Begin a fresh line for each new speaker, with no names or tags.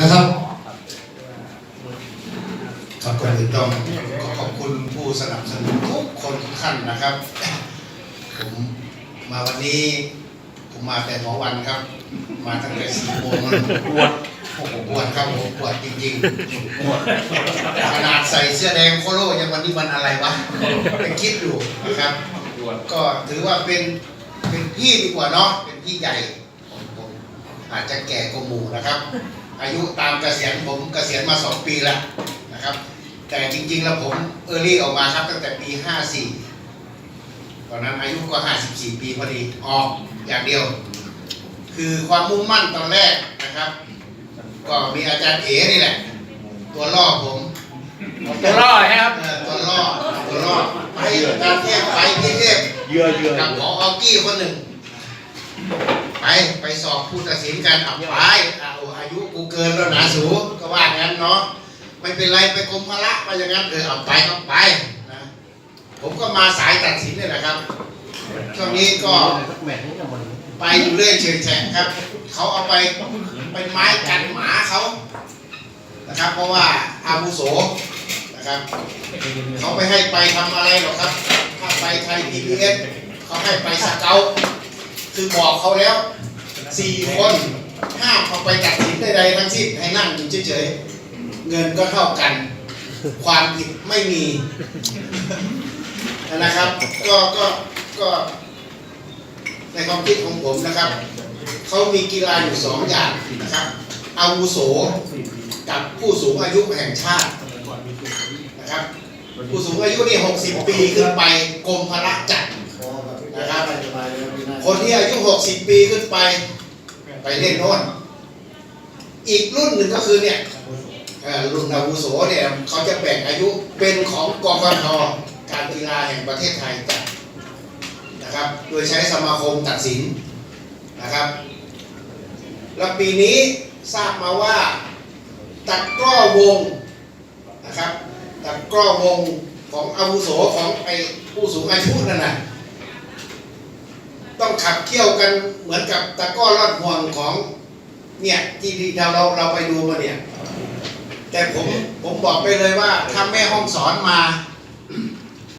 นะครับครับก่อนอื่นต้องขอขอบคุณผู้สนับสนุนทุกคนทุกท่านนะครับ ผมมาวันนี้ ผมมาแต่หมอวันครับ มาตั้งแต่สี่โมงแล้วปวดโอ้โหปวดครับผมปวดจริงๆขนาดใส่เสื้อแดงโคโลยังวันนี้วันอะไรวะไปคิดดูนะครับ ก็ถือว่าเป็นเป็นพี่ดีกว่าเนาะเป็นพี่ใหญ่ผมผม อาจจะแก่กว่าหมู่นะครับ อายุตามเกษียณผมเกษียณมาสองปีแล้วนะครับ แต่จริงๆแล้วผมเออรี่ออกมาครับตั้งแต่ปี 54 ตอนนั้นอายุก็ 54 ปีพอดีออกอย่างเดียว คือความมุ่งมั่นตอนแรกนะครับ ก็มีอาจารย์เอ๋นี่แหละ ตัวล่อผม
ตัวรอดนะครับ
เออตัวล่อตัวล่อไปอาจารย์เทพไปพี่เทพ
เยื่อเยื่อ
กับหมอออกี้คนหนึ่ง ไปไปสอบผู้ตัดสินกันอับไปเอาอายุกูเกินแล้วนะสูก็ว่างั้นเนาะไม่เป็นไรไปกรมพละไปอย่างนั้นเออเอาไปก็ไปนะผมก็มาสายตัดสินเนี่ยนะครับช่วงนี้ก็ไปอยู่เรื่อยเฉยแฉะครับเขาเอาไปเป็นไม้กันหมาเขานะครับ เพราะว่าอาวุโสนะครับเขาไม่ให้ไปทำอะไรหรอกครับ ถ้าไปไทย PBS เขาให้ไปสเกา คือบอกเขาแล้วสี่คนห้ามเอาไปตัดสินใดๆทั้งสิ้นให้นั่งอยู่เฉยๆเงินก็เท่ากัน ความผิดไม่มีนะครับ ก็ก็ก็ในความคิดของผมนะครับเขามีกีฬาอยู่สองอย่างนะครับอาวุโสกับผู้สูงอายุแห่งชาตินะครับผู้สูงอายุนี่ 60 ปีขึ้นไปกรมพระจันะครับ อายุ60ปีขึ้นไป ไปเล่นโน่นอีกรุ่นหนึ่งก็คือเนี่ยรุ่นอาวุโสเนี่ยเขาจะแบ่งอายุเป็นของกกทการกีฬาแห่งประเทศไทยจัดนะครับ โดยใช้สมาคมตัดสินนะครับ และปีนี้ทราบมาว่าตะกร้อวงนะครับตะกร้อวงของอาวุโสของไอ้ผู้สูงอายุนั่นน่ะ ต้องขับเคี่ยวกันเหมือนกับตะก้อรอดห่วงของเนี่ยที่ที่เราเราเราไปดูมาเนี่ย แต่ผมผมบอกไปเลยว่าถ้าแม่ห้องสอนมา